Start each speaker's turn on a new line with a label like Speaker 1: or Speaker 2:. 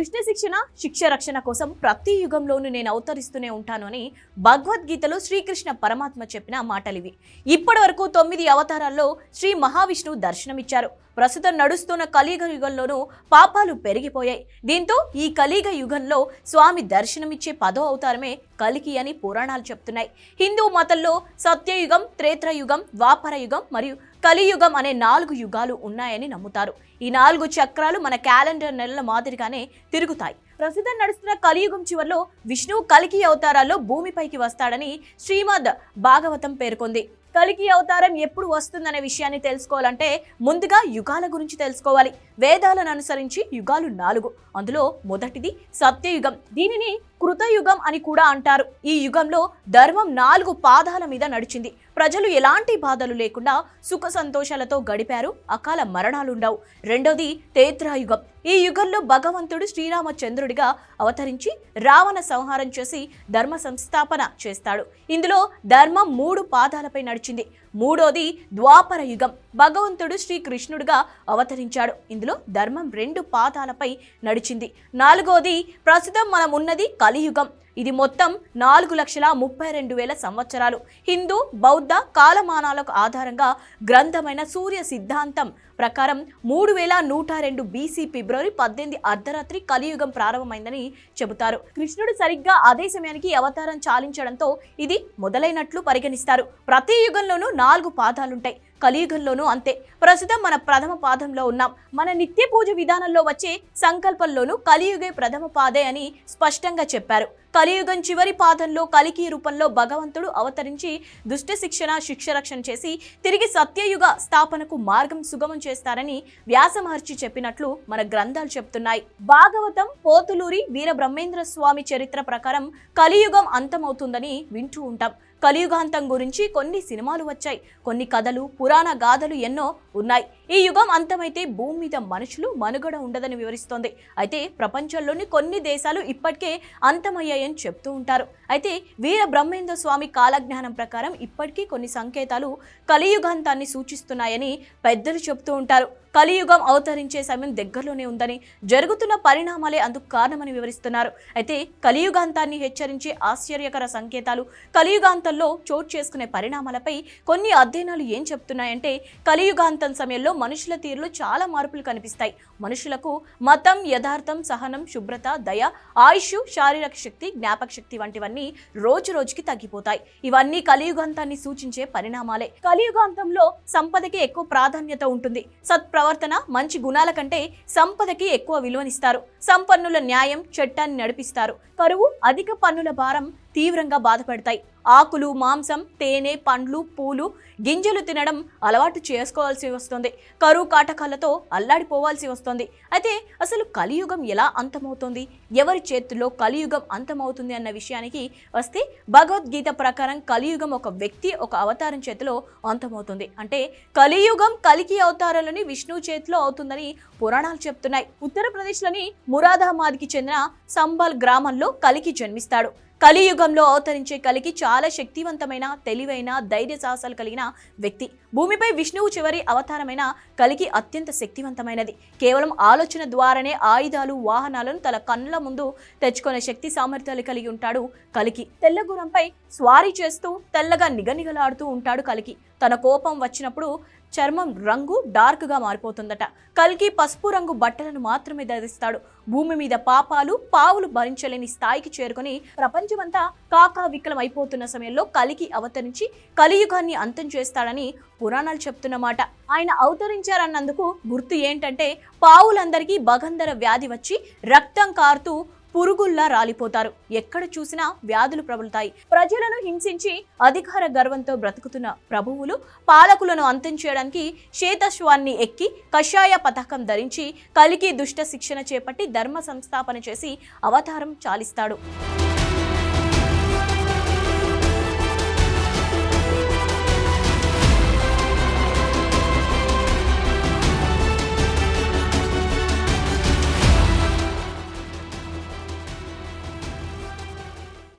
Speaker 1: దుష్ట శిక్షణ శిక్ష రక్షణ కోసం ప్రతి యుగంలోనూ నేను అవతరిస్తూనే ఉంటాను అని భగవద్గీతలో శ్రీకృష్ణ పరమాత్మ చెప్పిన మాటలివి. ఇప్పటి వరకు తొమ్మిది అవతారాల్లో శ్రీ మహావిష్ణువు దర్శనమిచ్చారు. ప్రస్తుతం నడుస్తున్న కలియుగ యుగంలోనూ పాపాలు పెరిగిపోయాయి. దీంతో ఈ కలియుగ యుగంలో స్వామి దర్శనమిచ్చే పదో అవతారమే కలికి అని పురాణాలు చెప్తున్నాయి. హిందూ మతంలో సత్యయుగం త్రేత్రయుగం ద్వాపర యుగం మరియు కలియుగం అనే నాలుగు యుగాలు ఉన్నాయని నమ్ముతారు. ఈ నాలుగు చక్రాలు మన క్యాలెండర్ నెలల మాదిరిగానే తిరుగుతాయి. ప్రస్తుతం నడుస్తున్న కలియుగం చివరిలో విష్ణువు కలికి అవతారాల్లో భూమిపైకి వస్తాడని శ్రీమద్ భాగవతం పేర్కొంది. కలికి అవతారం ఎప్పుడు వస్తుందనే విషయాన్ని తెలుసుకోవాలంటే ముందుగా యుగాల గురించి తెలుసుకోవాలి. వేదాలను అనుసరించి యుగాలు నాలుగు. అందులో మొదటిది సత్యయుగం. దీనిని కృతయుగం అని కూడా అంటారు. ఈ యుగంలో ధర్మం నాలుగు పాదాల మీద నడిచింది. ప్రజలు ఎలాంటి బాధలు లేకుండా సుఖ సంతోషాలతో గడిపారు. అకాల మరణాలుండవు. రెండోది తేత్రాయుగం. ఈ యుగంలో భగవంతుడు శ్రీరామచంద్రుడిగా అవతరించి రావణ సంహారం చేసి ధర్మ సంస్థాపన చేస్తాడు. ఇందులో ధర్మం మూడు పాదాలపై నడిచింది మూడోది ద్వాపర యుగం. భగవంతుడు శ్రీకృష్ణుడుగా అవతరించాడు. ఇందులో ధర్మం రెండు పాదాలపై నడిచింది. నాలుగోది ప్రస్తుతం మనం ఉన్నది కలియుగం. ఇది మొత్తం నాలుగు లక్షల ముప్పై రెండు వేల సంవత్సరాలు. హిందూ బౌద్ధ కాలమానాలకు ఆధారంగా గ్రంథమైన సూర్య సిద్ధాంతం ప్రకారం మూడు వేల నూట రెండు బీసీ ఫిబ్రవరి పద్దెనిమిది అర్ధరాత్రి కలియుగం ప్రారంభమైందని చెబుతారు. కృష్ణుడు సరిగ్గా అదే సమయానికి అవతారం చాలించడంతో ఇది మొదలైనట్లు పరిగణిస్తారు. ప్రతి యుగంలోనూ నాలుగు పాదాలుంటాయి. కలియుగంలోనూ అంతే. ప్రస్తుతం మన ప్రథమ పాదంలో ఉన్నాం. మన నిత్య పూజ విధానంలో వచ్చే సంకల్పంలోనూ కలియుగే ప్రథమ పాదే అని స్పష్టంగా చెప్పారు. కలియుగం చివరి పాదంలో కలికి రూపంలో భగవంతుడు అవతరించి దుష్ట శిక్షణ శిక్ష రక్షణ చేసి తిరిగి సత్యయుగ స్థాపనకు మార్గం సుగమం చేస్తారని వ్యాస మహర్షి చెప్పినట్లు మన గ్రంథాలు చెప్తున్నాయి. భాగవతం పోతులూరి వీర బ్రహ్మేంద్ర స్వామి చరిత్ర ప్రకారం కలియుగం అంతమవుతుందని వింటూ ఉంటాం. కలియుగాంతం గురించి కొన్ని సినిమాలు వచ్చాయి. కొన్ని కథలు పురాణ గాథలు ఎన్నో ఉన్నాయి. ఈ యుగం అంతమైతే భూమి మీద మనుషులు మనుగడ ఉండదని వివరిస్తోంది. అయితే ప్రపంచంలోని కొన్ని దేశాలు ఇప్పటికే అంతమయ్యాయని చెప్తూ ఉంటారు. అయితే వీర బ్రహ్మేంద్ర స్వామి కాలజ్ఞానం ప్రకారం ఇప్పటికీ కొన్ని సంకేతాలు కలియుగాంతాన్ని సూచిస్తున్నాయని పెద్దలు చెప్తూ ఉంటారు. కలియుగం అవతరించే సమయం దగ్గరలోనే ఉందని జరుగుతున్న పరిణామాలే అందుకు కారణమని వివరిస్తున్నారు. అయితే కలియుగాంతాన్ని హెచ్చరించే ఆశ్చర్యకర సంకేతాలు కలియుగాంతంలో చోటు చేసుకునే పరిణామాలపై కొన్ని అధ్యయనాలు ఏం చెప్తున్నాయంటే కలియుగాంతం సమయంలో మనుషుల తీరులో చాలా మార్పులు కనిపిస్తాయి. మనుషులకు మతం యథార్థం సహనం శుభ్రత దయ ఆయుష్ శారీరక శక్తి జ్ఞాపక శక్తి వంటివన్నీ రోజు రోజుకి తగ్గిపోతాయి. ఇవన్నీ కలియుగాంతాన్ని సూచించే పరిణామాలే. కలియుగాంతంలో సంపదకి ఎక్కువ ప్రాధాన్యత ఉంటుంది. ప్రవర్తన మంచి గుణాల కంటే సంపదకి ఎక్కువ విలువనిస్తారు. సంపన్నుల న్యాయం చట్టాన్ని నడిపిస్తారు. కరువు అధిక పన్నుల భారం తీవ్రంగా బాధపడతాయి. ఆకులు మాంసం తేనె పండ్లు పూలు గింజలు తినడం అలవాటు చేసుకోవాల్సి వస్తుంది. కరువు కాటకాలతో అల్లాడిపోవాల్సి వస్తుంది. అయితే అసలు కలియుగం ఎలా అంతమవుతుంది? ఎవరి చేతుల్లో కలియుగం అంతమవుతుంది అన్న విషయానికి వస్తే భగవద్గీత ప్రకారం కలియుగం ఒక వ్యక్తి ఒక అవతారం చేతిలో అంతమవుతుంది. అంటే కలియుగం కలికి అవతారాలని విష్ణువు చేతిలో అవుతుందని పురాణాలు చెప్తున్నాయి. ఉత్తరప్రదేశ్లోని మురాదాబాద్కి చెందిన సంబల్ గ్రామంలో కలికి జన్మిస్తాడు. కలియుగంలో అవతరించే కలికి చాలా శక్తివంతమైన తెలివైన ధైర్య సాహసాలు కలిగిన వ్యక్తి. భూమిపై విష్ణువు చివరి అవతారమైన కలికి అత్యంత శక్తివంతమైనది. కేవలం ఆలోచన ద్వారానే ఆయుధాలు వాహనాలను తన కన్నుల ముందు తెచ్చుకునే శక్తి సామర్థ్యాలు కలిగి ఉంటాడు కలికి తెల్లగురంపై స్వారీ చేస్తూ తెల్లగా నిగనిగలాడుతూ ఉంటాడు కలికి తన కోపం వచ్చినప్పుడు చర్మం రంగు డార్క్గా మారిపోతుందట. కల్కి పసుపు రంగు బట్టలను మాత్రమే ధరిస్తాడు. భూమి మీద పాపాలు పావులు భరించలేని స్థాయికి చేరుకొని ప్రపంచమంతా కాకా వికలం అయిపోతున్న సమయంలో కలికి అవతరించి కలియుగాన్ని అంతం చేస్తాడని పురాణాలు చెప్తున్నమాట ఆయన అవతరించారన్నందుకు గుర్తు ఏంటంటే పావులందరికీ భగంధర వ్యాధి వచ్చి రక్తం కారుతూ పురుగుల్లా రాలిపోతారు. ఎక్కడ చూసినా వ్యాధులు ప్రబలుతాయి. ప్రజలను హింసించి అధికార గర్వంతో బ్రతుకుతున్న ప్రభువులు పాలకులను అంతం చేయడానికి శ్వేతశ్వాన్ని ఎక్కి కషాయ పథకం ధరించి కలికి దుష్ట శిక్షణ చేపట్టి ధర్మ సంస్థాపన చేసి అవతారం చాలిస్తాడు.